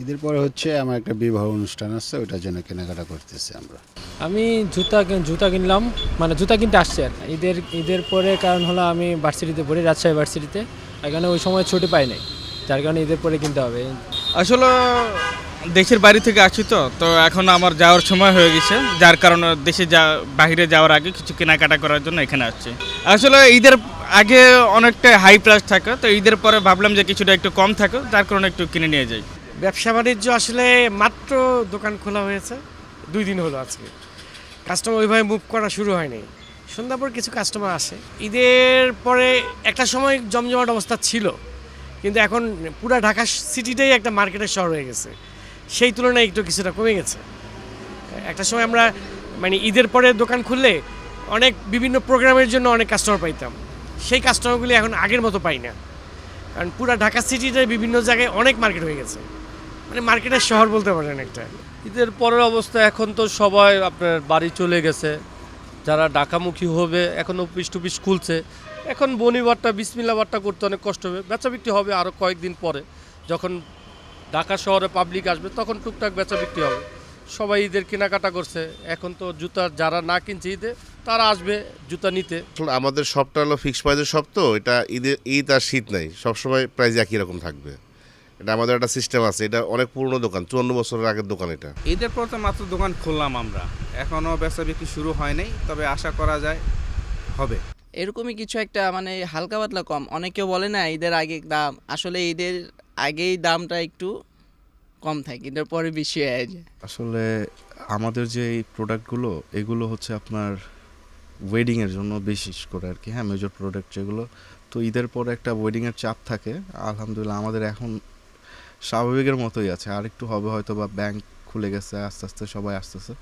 ঈদের পরে হচ্ছে আমার একটা বিবাহ অনুষ্ঠান আছে ওটার জন্য কেনাকাটা করতেছি আমরা। আমি জুতা কিন- জুতা কিনলাম মানে জুতা কিনতে আসছি আর ঈদের ঈদের পরে কারণ হলো আমি ভার্সিটিতে পড়ি রাজশাহী ভার্সিটিতে এখানে ওই সময় ছুটি পাই নাই। যার কারণে ঈদের পরে কিনতে হবে। আসলে দেশের বাড়ি থেকে আসি তো তো এখন আমার যাওয়ার সময় হয়ে গেছে। যার কারণে দেশে যা বাইরে যাওয়ার আগে কিছু কেনাকাটা করার জন্য এখানে আসছি। আসলে ঈদের আগে অনেকটা হাই প্রাইস থাকে তো ঈদের পরে ভাবলাম যে কিছুটা একটু কম থাকে যার কারণে একটু কিনে নিয়ে যাই। ব্যবসা বাণিজ্য আসলে মাত্র দোকান খোলা হয়েছে। দুই দিন হলো আজকে। কাস্টমার ওইভাবে মুভ করা শুরু হয়নি। সন্ধ্যার পর কিছু কাস্টমার আসে। ঈদের পরে একটা সময় জমজমাট অবস্থা ছিল। কিন্তু এখন পুরা ঢাকা সিটিটাই একটা মার্কেটের শহর হয়ে গেছে। সেই তুলনায় একটু কিছুটা কমে গেছে। একটা সময় আমরা মানে ঈদের পরে দোকান খুললে অনেক বিভিন্ন প্রোগ্রামের জন্য অনেক কাস্টমার পাইতাম। সেই কাস্টমারগুলি এখন আগের মতো পাই না। কারণ পুরা ঢাকা সিটিটাই বিভিন্ন জায়গায় অনেক মার্কেট হয়ে গেছে। মানে মার্কেটের শহর বলতে পারেন একটা। ঈদের পরের অবস্থা এখন তো সবাই আপনার বাড়ি চলে গেছে। যারা ঢাকামুখী হবে এখন অফিস টুপিস খুলছে। এখন বনিবারটা বিসমিল্লা বারটা করতে অনেক কষ্ট হবে। বেচা বিক্রি হবে আরও কয়েকদিন পরে। যখন ঢাকা শহরে পাবলিক আসবে তখন টুকটাক বেচা বিক্রি হবে। সবাই ঈদের কেনাকাটা করছে। এখন তো জুতা যারা না কিনছে ঈদে তারা আসবে জুতা নিতে। আমাদের শপটা হলো ফিক্সড প্রাইজের শপ তো এটা ঈদের ঈদ আর শীত নাই। সবসময় প্রাইস একই রকম থাকবে। এটা আমাদের একটা সিস্টেম আছে এটা অনেক পুরনো দোকান চুয়ান্ন বছরের আগের দোকান এটা। ঈদের পর তো মাত্র দোকান খুললাম আমরা। এখনও বেচা বিক্রি শুরু হয় নাই তবে আশা করা যায় হবে। এরকমই কিছু একটা মানে হালকা পাতলা কম। অনেকেও বলে না ঈদের আগে দাম আসলে ঈদের আগেই দামটা একটু কম থাকে ঈদের পরে বেশি হয়ে যায়। আসলে আমাদের যে এই প্রোডাক্টগুলো এগুলো হচ্ছে আপনার ওয়েডিংয়ের জন্য বিশেষ করে আর কি হ্যাঁ মেজর প্রোডাক্ট যেগুলো। তো ঈদের পরে একটা ওয়েডিংয়ের চাপ থাকে আলহামদুলিল্লাহ আমাদের এখন স্বাভাবিকের মতোই আছে। আর একটু হবে হয়তো বা ব্যাংক খুলে গেছে, আস্তে আস্তে সবাই আসতেছে,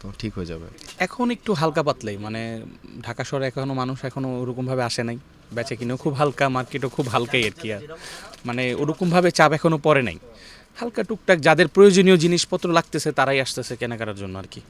তো ঠিক হয়ে যাবে। এখন একটু হালকা পাতলাই মানে ঢাকা শহরে এখনও মানুষ এখনও ওরকমভাবে আসে নাই। বেচে কিনেও খুব হালকা মার্কেটও খুব হালকাই আর কি আর। মানে ওরকমভাবে চাপ এখনও পড়ে নাই। হালকা টুকটাক যাদের প্রয়োজনীয় জিনিসপত্র লাগতেছে, তারাই আসতেছে কেনাকাটার জন্য আর কি।